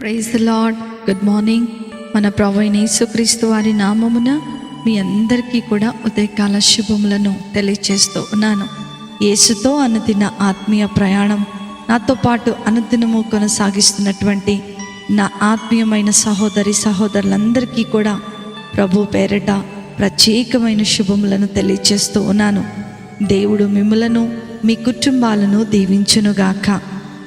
Praise the lord good morning మన ప్రభు యేసుక్రీస్తు వారి నామమున మీ అందరికీ కూడా ఉదయకాల శుభములను తెలియచేస్తూ ఉన్నాను. యేసుతో అనుదిన ఆత్మీయ ప్రయాణం నాతో పాటు అనుదినము కొనసాగిస్తున్నటువంటి నా ఆత్మీయమైన సహోదరి సహోదరులందరికీ కూడా ప్రభు పేరిట ప్రత్యేకమైన శుభములను తెలియచేస్తూ ఉన్నాను. దేవుడు మిమ్మలను మీ కుటుంబాలను దీవించునుగాక.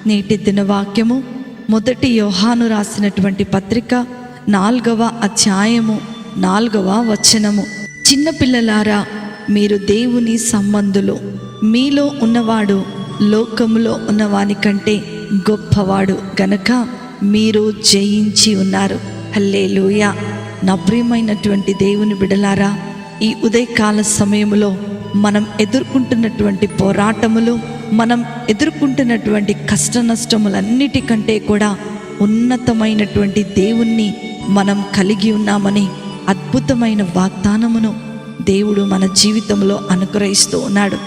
నేటి దినవాక్యము వాక్యము మొదటి యోహాను రాసినటువంటి పత్రిక నాలుగవ అధ్యాయము నాలుగవ వచనము. చిన్నపిల్లలారా మీరు దేవుని సంబంధులు. మీలో ఉన్నవాడు లోకములో ఉన్నవాని కంటే గొప్పవాడు గనక మీరు జయించి ఉన్నారు. హల్లేలూయా. నా ప్రియమైనటువంటి దేవుని బిడలారా ఈ ఉదయకాల సమయంలో మనం ఎదుర్కొంటున్నటువంటి పోరాటములు మనం ఎదుర్కొంటున్నటువంటి కష్ట నష్టములన్నిటికంటే కూడా ఉన్నతమైనటువంటి దేవుణ్ణి మనం కలిగి ఉన్నామని అద్భుతమైన వాగ్దానమును దేవుడు మన జీవితంలో అనుగ్రహిస్తూ ఉన్నాడు.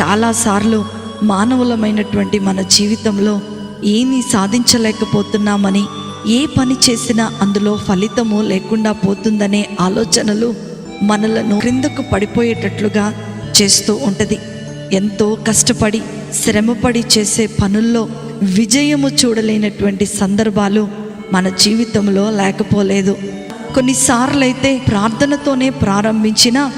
చాలాసార్లు మానవులమైనటువంటి మన జీవితంలో ఏమీ సాధించలేకపోతున్నామని ఏ పని చేసినా అందులో ఫలితము లేకుండా పోతుందనే ఆలోచనలు మనలను క్రిందకు పడిపోయేటట్లుగా చేస్తూ ఉంటుంది. ఎంతో కష్టపడి శ్రమపడి చేసే పనుల్లో విజయము చూడలేనటువంటి సందర్భాలు మన జీవితంలో లేకపోలేదు. కొన్నిసార్లు అయితే ప్రార్థనతోనే ప్రారంభించిన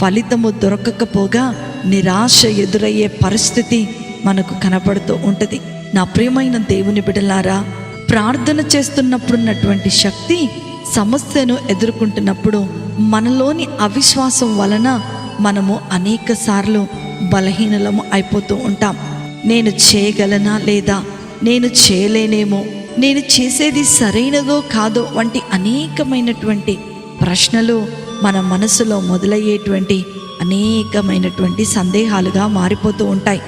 ఫలితము దొరకకపోగా నిరాశ ఎదురయ్యే పరిస్థితి మనకు కనపడుతూ ఉంటుంది. నా ప్రియమైన దేవుని బిడలారా ప్రార్థన చేస్తున్నప్పుడున్నటువంటి శక్తి సమస్యను ఎదుర్కొంటున్నప్పుడు మనలోని అవిశ్వాసం వలన మనము అనేక సార్లు బలహీనలము అయిపోతూ ఉంటాం. నేను చేయగలనా లేదా? నేను చేయలేనేమో? నేను చేసేది సరైనదో కాదో వంటి అనేకమైనటువంటి ప్రశ్నలు మన మనసులో మొదలయ్యేటువంటి అనేకమైనటువంటి సందేహాలుగా మారిపోతూ ఉంటాయి.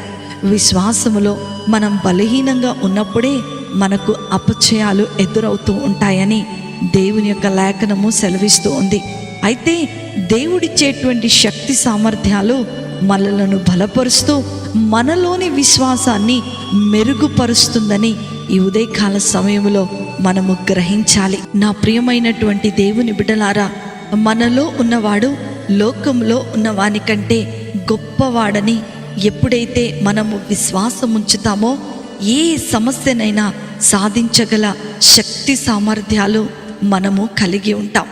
విశ్వాసములో మనం బలహీనంగా ఉన్నప్పుడే మనకు అపచయాలు ఎదురవుతూ ఉంటాయని దేవుని యొక్క లేఖనము సెలవిస్తూ ఉంది. అయితే దేవుడిచ్చేటువంటి శక్తి సామర్థ్యాలు మనలను బలపరుస్తూ మనలోని విశ్వాసాన్ని మెరుగుపరుస్తుందని ఈ ఉదయకాల సమయంలో మనము గ్రహించాలి. నా ప్రియమైనటువంటి దేవుని బిడ్డలారా మనలో ఉన్నవాడు లోకంలో ఉన్నవాని కంటే గొప్పవాడని ఎప్పుడైతే మనము విశ్వాసం ఉంచుతామో ఏ సమస్యనైనా సాధించగల శక్తి సామర్థ్యాలు మనము కలిగి ఉంటాం.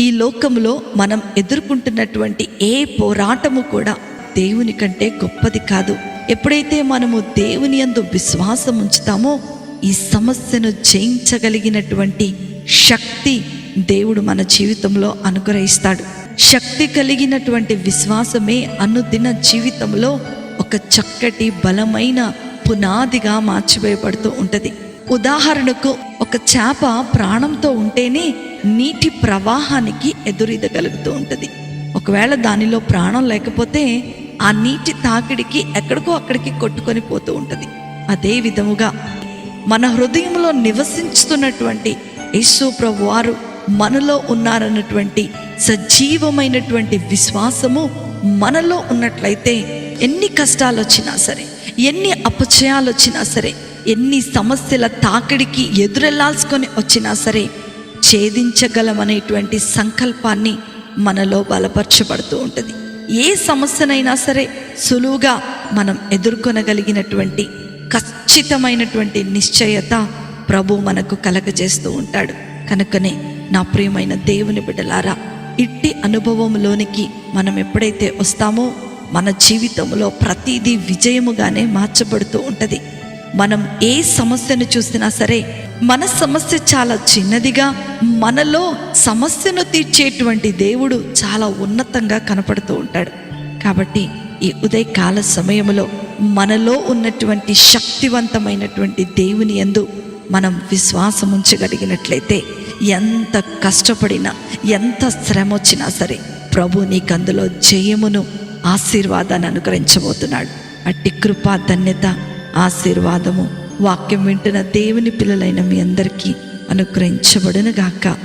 ఈ లోకంలో మనం ఎదుర్కొంటున్నటువంటి ఏ పోరాటము కూడా దేవుని కంటే గొప్పది కాదు. ఎప్పుడైతే మనము దేవుని యందు విశ్వాసం ఉంచుతామో ఈ సమస్యను జయించగలిగినటువంటి శక్తి దేవుడు మన జీవితంలో అనుగ్రహిస్తాడు. శక్తి కలిగినటువంటి విశ్వాసమే అనుదిన జీవితంలో ఒక చక్కటి బలమైన పునాదిగా మార్చివేయబడుతూ ఉంటుంది. ఉదాహరణకు ఒక చేప ప్రాణంతో ఉంటేనే నీటి ప్రవాహానికి ఎదురీదగలుగుతూ ఉంటుంది. ఒకవేళ దానిలో ప్రాణం లేకపోతే ఆ నీటి తాకిడికి ఎక్కడికో అక్కడికి కొట్టుకొని పోతూ ఉంటుంది. అదే విధముగా మన హృదయంలో నివసించుతున్నటువంటి యేసు ప్రభు వారు మనలో ఉన్నారన్నటువంటి సజీవమైనటువంటి విశ్వాసము మనలో ఉన్నట్లయితే ఎన్ని కష్టాలు వచ్చినా సరే ఎన్ని అపచయాలు వచ్చినా సరే ఎన్ని సమస్యల తాకిడికి ఎదురెళ్ళాల్సుకొని వచ్చినా సరే ఛేదించగలమనేటువంటి సంకల్పాన్ని మనలో బలపరచబడుతూ ఉంటుంది. ఏ సమస్యనైనా సరే సులువుగా మనం ఎదుర్కొనగలిగినటువంటి ఖచ్చితమైనటువంటి నిశ్చయత ప్రభు మనకు కలగజేస్తూ ఉంటాడు. కనుకనే నా ప్రియమైన దేవుని బిడ్డలారా ఇట్టి అనుభవంలోనికి మనం ఎప్పుడైతే వస్తామో మన జీవితంలో ప్రతిదీ విజయముగానే మార్చబడుతూ ఉంటుంది. మనం ఏ సమస్యను చూసినా సరే మన సమస్య చాలా చిన్నదిగా మనలో సమస్యను తీర్చేటువంటి దేవుడు చాలా ఉన్నతంగా కనపడుతూ ఉంటాడు. కాబట్టి ఈ ఉదయకాల సమయంలో మనలో ఉన్నటువంటి శక్తివంతమైనటువంటి దేవుని యందు మనం విశ్వాసం ఉంచగలిగినట్లయితే ఎంత కష్టపడినా ఎంత శ్రమ వచ్చినా సరే ప్రభు నీకు అందులో జయమును ఆశీర్వాదాన్ని అనుగ్రహించబోతున్నాడు. అట్టి కృపా ధన్యత ఆశీర్వాదము. వాక్యం వింటున్న దేవుని పిల్లలైన మీ అందరికీ అనుగ్రహించబడును గాక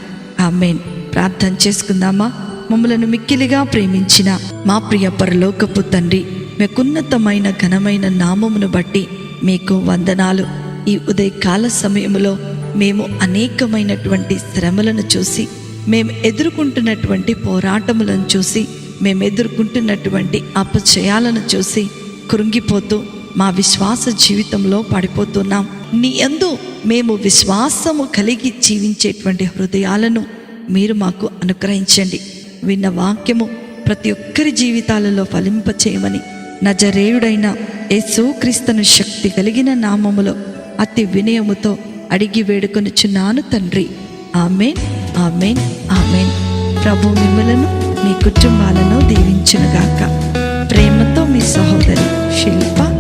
ఆమెన్. ప్రార్థన చేసుకుందామా? మమ్మలను మిక్కిలిగా ప్రేమించిన మా ప్రియ పరలోకపు తండ్రి మీకున్నతమైన ఘనమైన నామమును బట్టి మీకు వందనాలు. ఈ ఉదయకాల సమయంలో మేము అనేకమైనటువంటి శ్రమలను చూసి మేము ఎదుర్కొంటున్నటువంటి పోరాటములను చూసి మేము ఎదుర్కొంటున్నటువంటి అపచయాలను చూసి కృంగిపోతూ మా విశ్వాస జీవితంలో పడిపోతున్నాం. నీ యందు మేము విశ్వాసము కలిగి జీవించేటువంటి హృదయాలను మీరు మాకు అనుగ్రహించండి. విన్న వాక్యము ప్రతి ఒక్కరి జీవితాలలో ఫలింపచేయమని నజరేయుడైన యేసుక్రీస్తును శక్తి కలిగిన నామములో అతి వినయముతో అడిగి వేడుకొనుచున్నాను తండ్రి. Amen amen amen. ప్రభు మిమ్మలను మీ కుటుంబాలను దీవించునుగాక. ప్రేమతో మీ సహోదరి శిల్ప